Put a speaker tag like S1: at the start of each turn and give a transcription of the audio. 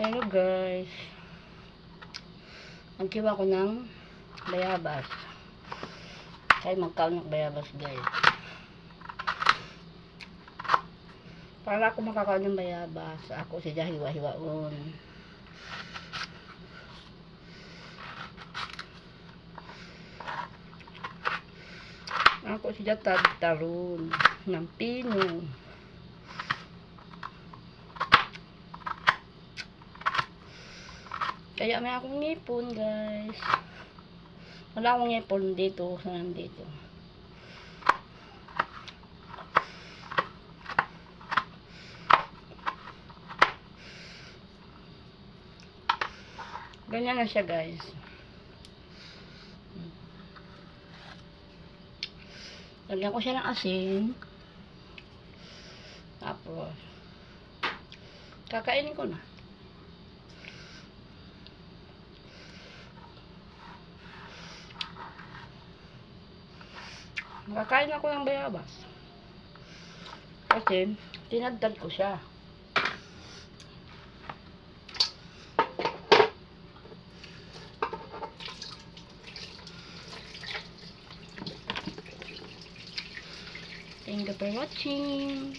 S1: Hello guys. Nagkiwa ko ng bayabas. Kaya magkaon ng bayabas guys. Para ako makakaon ng bayabas, ako siya hiwa-hiwaon. Ako siya tagtaron ng pino. Kaya may akong ngipon, guys. Wala akong ngipon dito sa nandito. Ganyan na siya, guys. Lagyan ko siya ng asin. Tapos, kakainin ko na. Nakakain ako ng bayabas. Kasi, tinagdad ko siya. Thank you for watching.